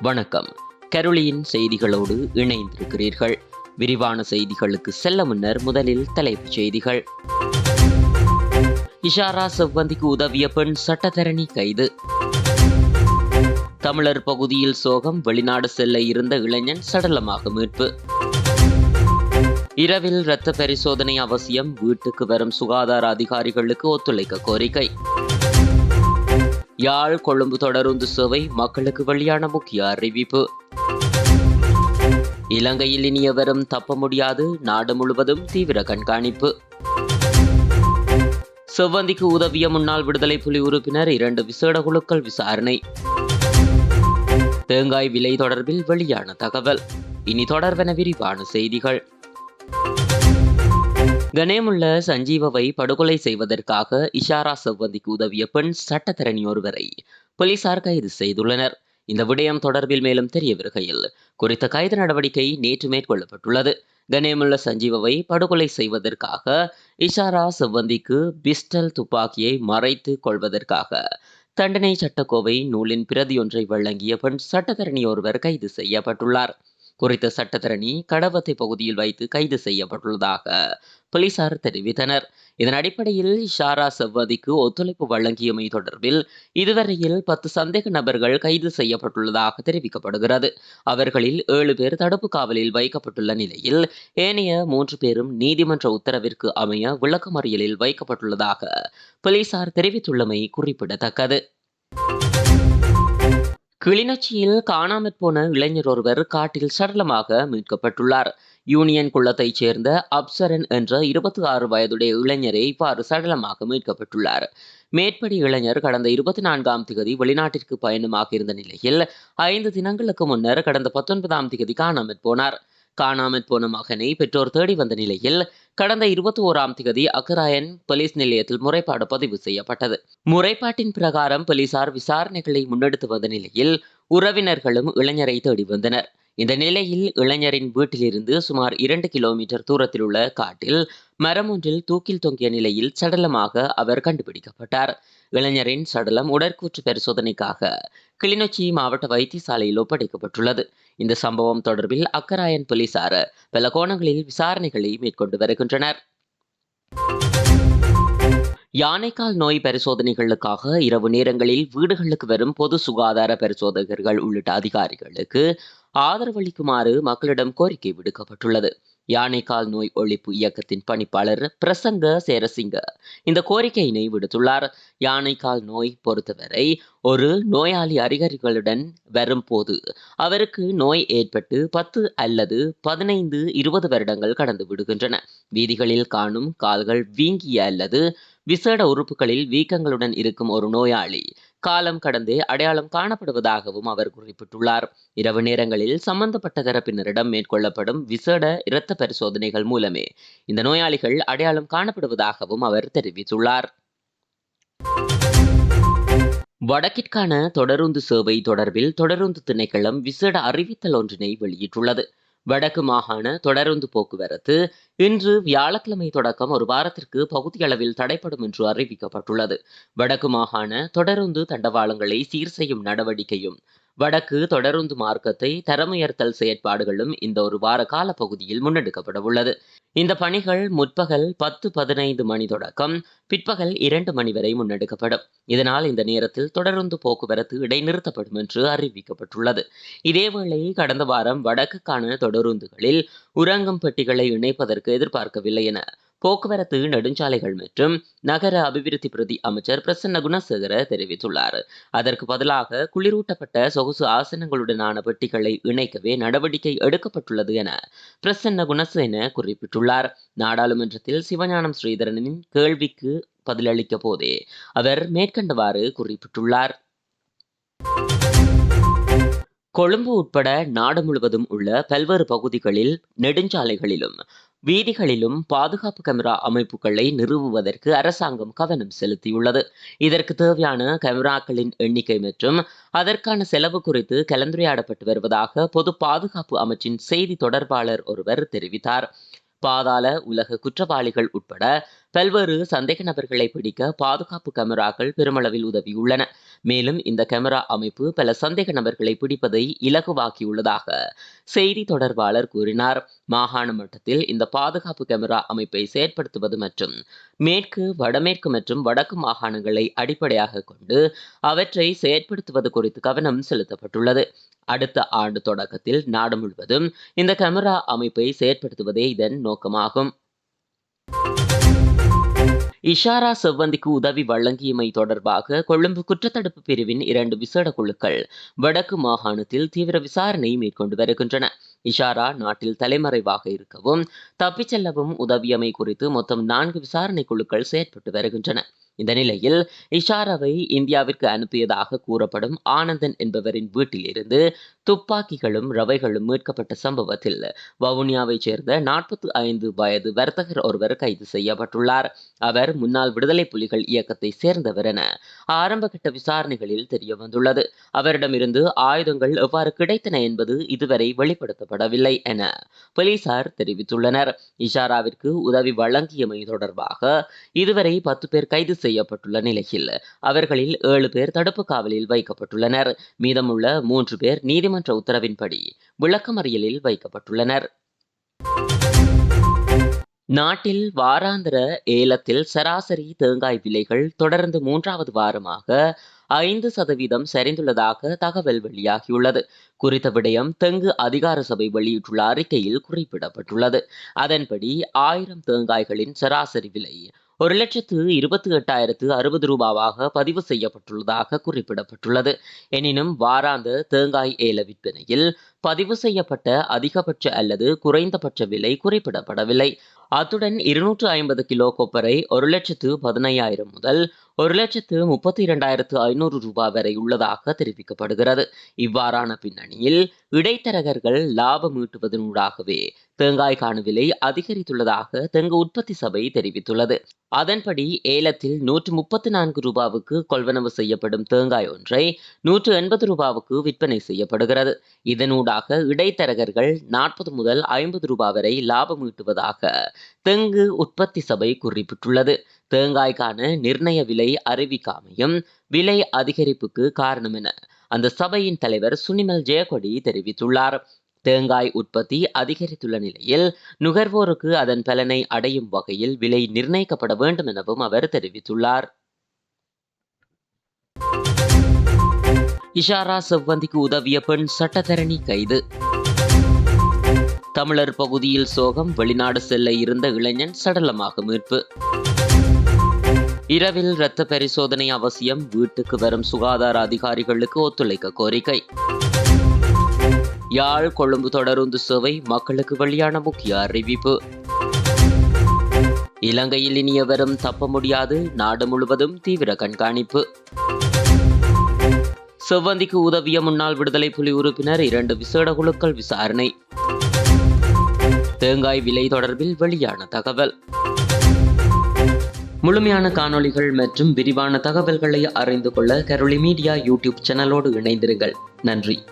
வணக்கம். கருளியின் செய்திகளோடு இணைந்திருக்கிறீர்கள். விரிவான செய்திகளுக்கு செல்ல முன்னர் முதலில் தலைப்புச் செய்திகள். இஷாரா செவ்வந்திக்கு உதவிய பெண் சட்டத்தரணி கைது. தமிழர் பகுதியில் சோகம் வெளிநாடு செல்ல இருந்த இளைஞன் சடலமாக மீட்பு. இரவில் இரத்த பரிசோதனை அவசியம் வீட்டுக்கு வரும் சுகாதார அதிகாரிகளுக்கு ஒத்துழைக்க கோரிக்கை. யாழ் கொழும்பு தொடருந்து சேவை மக்களுக்கு வெளியான முக்கிய அறிவிப்பு. இலங்கையில் இனியவரும் தப்ப முடியாது நாடு முழுவதும் தீவிர கண்காணிப்பு. செவ்வந்திக்கு உதவிய முன்னாள் விடுதலை புலி உறுப்பினர் இரண்டு விசேட குழுக்கள் விசாரணை. தேங்காய் விலை தொடர்பில் வெளியான தகவல். இனி தொடர்வென விரிவான செய்திகள். கணேமுள்ள சஞ்சீவவை படுகொலை செய்வதற்காக இஷாரா செவ்வந்திக்கு உதவிய பெண் சட்டத்தரணி ஒருவரை போலீசார் கைது செய்துள்ளனர். இந்த விடயம் தொடர்பில் மேலும் தெரிய வருகையில் குறித்த கைது நடவடிக்கை நேற்று மேற்கொள்ளப்பட்டுள்ளது. கணேமுள்ள சஞ்சீவவை படுகொலை செய்வதற்காக இஷாரா செவ்வந்திக்கு பிஸ்டல் துப்பாக்கியை மறைத்து கொள்வதற்காக தண்டனை சட்டக்கோவை நூலின் பிரதியொன்றை வழங்கிய பெண் சட்டத்தரணி ஒருவர் கைது செய்யப்பட்டுள்ளார். குறித்த சட்டத்தரணி கடவத்தை பகுதியில் வைத்து கைது செய்யப்பட்டுள்ளதாக போலீசார் தெரிவித்தனர். இதன் அடிப்படையில் ஷாரா செவ்வதிக்கு ஒத்துழைப்பு வழங்கியமை தொடர்பில் இதுவரையில் பத்து சந்தேக நபர்கள் கைது செய்யப்பட்டுள்ளதாக தெரிவிக்கப்படுகிறது. அவர்களில் ஏழு பேர் தடுப்பு காவலில் வைக்கப்பட்டுள்ள நிலையில் ஏனைய மூன்று பேரும் நீதிமன்ற உத்தரவிற்கு அமைய விளக்கமறியலில் வைக்கப்பட்டுள்ளதாக போலீசார் தெரிவித்துள்ளமை குறிப்பிடத்தக்கது. கிளிநொச்சியில் காணாமற் போன இளைஞர் ஒருவர் காட்டில் சடலமாக மீட்கப்பட்டுள்ளார். யூனியன் குளத்தைச் சேர்ந்த அப்சரன் என்ற இருபத்தி ஆறு வயதுடைய இளைஞரை இவ்வாறு சடலமாக மீட்கப்பட்டுள்ளார். மேற்படி இளைஞர் கடந்த இருபத்தி நான்காம் திகதி வெளிநாட்டிற்கு பயணமாக இருந்த நிலையில் ஐந்து தினங்களுக்கு முன்னர் கடந்த பத்தொன்பதாம் திகதி காணாமற் போனார். காணாமற் போன மகனை பெற்றோர் தேடி வந்த நிலையில் கடந்த இருபத்தி ஓராம் திகதி அக்கராயன் போலீஸ் நிலையத்தில் முறைப்பாடு பதிவு செய்யப்பட்டது. முறைப்பாட்டின் பிரகாரம் போலீசார் விசாரணைகளை முன்னெடுத்து வந்த நிலையில் உறவினர்களும் இளைஞரை தேடி வந்தனர். இந்த நிலையில் இளைஞரின் வீட்டிலிருந்து சுமார் இரண்டு கிலோமீட்டர் தூரத்தில் உள்ள காட்டில் மரம் ஒன்றில் தூக்கில் தொங்கிய நிலையில் சடலமாக அவர் கண்டுபிடிக்கப்பட்டார். இளைஞரின் சடலம் உடற்கூற்று பரிசோதனைக்காக கிளிநொச்சி மாவட்ட வைத்தியசாலையில் ஒப்படைக்கப்பட்டுள்ளது. இந்த சம்பவம் தொடர்பில் அக்கராயன் போலீசார் பல கோணங்களில் விசாரணைகளை மேற்கொண்டு வருகின்றனர். யானைக்கால் நோய் பரிசோதனைகளுக்காக இரவு நேரங்களில் வீடுகளுக்கு வரும் பொது சுகாதார பரிசோதகர்கள் உள்ளிட்ட அதிகாரிகளுக்கு ஆதரவளிக்குமாறு மக்களிடம் கோரிக்கை விடுக்கப்பட்டுள்ளது. யானைக்கால் நோய் ஒழிப்பு இயக்கத்தின் பணிப்பாளர் பிரசங்க சேரசிங்க. இந்த கோரிக்கையினை விடுத்துள்ளார். யானைக்கால் நோய் பொறுத்தவரை ஒரு நோயாளி அறிகுறிகளுடன் வரும்போது அவருக்கு நோய் ஏற்பட்டு பத்து அல்லது பதினைந்து இருபது வருடங்கள் கடந்து விடுகின்றன. வீதிகளில் காணும் கால்கள் வீங்கிய அல்லது விசேட உறுப்புகளில் வீக்கங்களுடன் இருக்கும் ஒரு நோயாளி காலம் கடந்தே அடையாளம் காணப்படுவதாகவும் அவர் குறிப்பிட்டுள்ளார். இரவு நேரங்களில் சம்பந்தப்பட்ட தரப்பினரிடம் மேற்கொள்ளப்படும் விசேட இரத்த பரிசோதனைகள் மூலமே இந்த நோயாளிகள் அடையாளம் காணப்படுவதாகவும் அவர் தெரிவித்துள்ளார். வடக்கிற்கான தொடருந்து சேவை தொடர்பில் தொடருந்து திணைக்களம் விசேட அறிவித்தல் ஒன்றினை வெளியிட்டுள்ளது. வடக்கு மாகாண தொடருந்து போக்குவரத்து இன்று வியாழக்கிழமை தொடக்கம் ஒரு வாரத்திற்கு பகுதியளவில் தடைப்படும் என்று அறிவிக்கப்பட்டுள்ளது. வடக்கு மாகாண தொடருந்து தண்டவாளங்களை சீர் செய்யும் நடவடிக்கையும் வடக்கு தொடருந்து மார்க்கத்தை தரமுயர்த்தல் செயற்பாடுகளும் இந்த ஒரு வார கால பகுதியில் முன்னெடுக்கப்பட உள்ளது இந்த பணிகள் முற்பகல் பத்து பதினைந்து மணி தொடக்கம் பிற்பகல் இரண்டு மணி வரை முன்னெடுக்கப்படும். இதனால் இந்த நேரத்தில் தொடருந்து போக்குவரத்து இடைநிறுத்தப்படும் என்று அறிவிக்கப்பட்டுள்ளது. இதேவேளை கடந்த வாரம் வடக்குக்கான தொடருந்துகளில் உறங்கும் பெட்டிகளை இணைப்பதற்கு எதிர்பார்க்கவில்லை என போக்குவரத்து நெடுஞ்சாலைகள் மற்றும் நகர அபிவிருத்தி பிரதி அமைச்சர் பிரசன்ன குணசேகர தெரிவித்துள்ளார். அதற்கு பதிலாக குளிரூட்டப்பட்ட சொகுசு ஆசனங்களுடனான பெட்டிகளை இணைக்கவே நடவடிக்கை எடுக்கப்பட்டுள்ளது என பிரசன்ன குணசேன குறிப்பிட்டுள்ளார். நாடாளுமன்றத்தில் சிவஞானம் ஸ்ரீதரனின் கேள்விக்கு பதிலளிக்க போதே அவர் மேற்கண்டவாறு குறிப்பிட்டுள்ளார். கொழும்பு உட்பட நாடு முழுவதும் உள்ள பல்வேறு பகுதிகளில் நெடுஞ்சாலைகளிலும் வீதிகளிலும் பாதுகாப்பு கேமரா அமைப்புகளை நிறுவுவதற்கு அரசாங்கம் கவனம் செலுத்தியுள்ளது. இதற்கு தேவையான கேமராக்களின் எண்ணிக்கை மற்றும் அதற்கான செலவு குறித்து கலந்துரையாடப்பட்டு வருவதாக பொது பாதுகாப்பு அமைச்சின் செய்தி தொடர்பாளர் ஒருவர் தெரிவித்தார். பாதாள உலக குற்றவாளிகள் உட்பட பல்வேறு சந்தேக நபர்களை பிடிக்க பாதுகாப்பு கேமராக்கள் பெருமளவில் உதவியுள்ளன. மேலும் இந்த கேமரா அமைப்பு பல சந்தேக நபர்களை பிடிப்பதை இலகுவாக்கியுள்ளதாக செய்தி தொடர்பாளர் கூறினார். மாகாண மட்டத்தில் இந்த பாதுகாப்பு கேமரா அமைப்பை செயற்படுத்துவது மற்றும் மேற்கு வடமேற்கு மற்றும் வடக்கு மாகாணங்களை அடிப்படையாக கொண்டு அவற்றை செயற்படுத்துவது குறித்து கவனம் செலுத்தப்பட்டுள்ளது. அடுத்த ஆண்டு தொடக்கத்தில் நாடு முழுவதும் இந்த கேமரா அமைப்பை செயற்படுத்துவதே இதன் நோக்கமாகும். இஷாரா செவ்வந்திக்கு உதவி வழங்கியமை தொடர்பாக கொழும்பு குற்றத்தடுப்பு பிரிவின் இரண்டு விசேட குழுக்கள் வடக்கு மாகாணத்தில் தீவிர விசாரணை மேற்கொண்டு வருகின்றன. இஷாரா நாட்டில் தலைமறைவாக இருக்கவும் தப்பிச் செல்லவும் உதவியமை குறித்து மொத்தம் நான்கு விசாரணை குழுக்கள் செயற்பட்டு வருகின்றன. இந்த நிலையில் இஷாராவை இந்தியாவிற்கு அனுப்பியதாக கூறப்படும் ஆனந்தன் என்பவரின் வீட்டிலிருந்து துப்பாக்கிகளும் ரவைகளும் மீட்கப்பட்ட சம்பவத்தில் வவுனியாவைச் சேர்ந்த நாற்பத்தி ஐந்து வயது வர்த்தகர் ஒருவர் கைது செய்யப்பட்டுள்ளார். அவர் முன்னாள் விடுதலை புலிகள் இயக்கத்தை சேர்ந்தவர் என ஆரம்பகட்ட விசாரணைகளில் தெரிய வந்துள்ளது அவரிடமிருந்து ஆயுதங்கள் எவ்வாறு கிடைத்தன என்பது இதுவரை வெளிப்படுத்தப்படவில்லை என போலீசார் தெரிவித்துள்ளனர். இஷாராவிற்கு உதவி வழங்கியமை தொடர்பாக இதுவரை பத்து பேர் கைது செய்யப்பட்டுள்ள நிலையில் அவர்களில் ஏழு பேர் தடுப்பு காவலில் வைக்கப்பட்டுள்ளனர். மீதமுள்ள மூன்று பேர் நீதிமன்ற உத்தரவின்படி விளக்கமறியலில் வைக்கப்பட்டுள்ளனர். நாட்டில் வாராந்திர ஏலத்தில் சராசரி தேங்காய் விலைகள் தொடர்ந்து மூன்றாவது வாரமாக ஐந்து சதவீதம் சரிந்துள்ளதாக தகவல் வெளியாகியுள்ளது. குறித்த விடயம் தெங்கு அதிகார சபை வெளியிட்டுள்ள அறிக்கையில் குறிப்பிடப்பட்டுள்ளது. அதன்படி ஆயிரம் தேங்காய்களின் சராசரி விலை ஒரு லட்சத்து இருபத்தி எட்டாயிரத்து அறுபது ரூபாவாக பதிவு செய்யப்பட்டுள்ளதாக குறிப்பிடப்பட்டுள்ளது. எனினும் வாராந்த தேங்காய் ஏல விற்பனையில் பதிவு செய்யப்பட்ட அதிகபட்ச அல்லது குறைந்தபட்ச விலை குறிப்பிடப்படவில்லை. அத்துடன் இருநூற்று ஐம்பது கிலோ கொப்பரை ஒரு லட்சத்து பதினையாயிரம் முதல் ஒரு லட்சத்து முப்பத்தி இரண்டாயிரத்து ஐநூறு ரூபாய் வரை உள்ளதாக தெரிவிக்கப்படுகிறது. இவ்வாறான பின்னணியில் இடைத்தரகர்கள் லாபம் ஈட்டுவதனூடாகவே தேங்காய்க்கான விலை அதிகரித்துள்ளதாக தெங்கு உற்பத்தி சபை தெரிவித்துள்ளது. அதன்படி ஏலத்தில் நூற்று முப்பத்தி நான்கு ரூபாவுக்கு கொள்வனவு செய்யப்படும் தேங்காய் ஒன்றை நூற்று எண்பது ரூபாவுக்கு விற்பனை செய்யப்படுகிறது. இதனூடாக இடைத்தரகர்கள் நாற்பது முதல் ஐம்பது ரூபாய் வரை லாபம் ஈட்டுவதாக தெங்கு உற்பத்தி சபை குறிப்பிட்டுள்ளது. தேங்காய்க்கான நிர்ணய விலை அறிவிக்காமையும் விலை அதிகரிப்புக்கு காரணம் என அந்த சபையின் தலைவர் சுனிமல் ஜெயக்கொடி தெரிவித்துள்ளார். தேங்காய் உற்பத்தி அதிகரித்துள்ள நிலையில் நுகர்வோருக்கு அதன் பலனை அடையும் வகையில் விலை நிர்ணயிக்கப்பட வேண்டும் எனவும் அவர் தெரிவித்துள்ளார். இஷாரா செவ்வந்திக்கு உதவிய பெண் சட்டத்தரணி கைது. தமிழர் பகுதியில் சோகம் வெளிநாடு செல்ல இருந்த இளைஞன் சடலமாக மீட்பு. இரவில் இரத்த பரிசோதனை அவசியம் வீட்டுக்கு வரும் சுகாதார அதிகாரிகளுக்கு ஒத்துழைக்க கோரிக்கை. யாழ் கொழும்பு தொடருந்து சேவை மக்களுக்கு வெளியான முக்கிய அறிவிப்பு. இலங்கையில் இனிய வரும் தப்ப முடியாது நாடு முழுவதும் தீவிர கண்காணிப்பு. செவ்வந்திக்கு உதவிய முன்னாள் விடுதலை புலி உறுப்பினர் இரண்டு விசேட குழுக்கள் விசாரணை. தேங்காய் விலை தொடர்பில் வெளியான தகவல். முழுமையான காணொளிகள் மற்றும் விரிவான தகவல்களை அறிந்து கொள்ள கரோலி மீடியா யூடியூப் சேனலோடு இணைந்திருங்கள். நன்றி.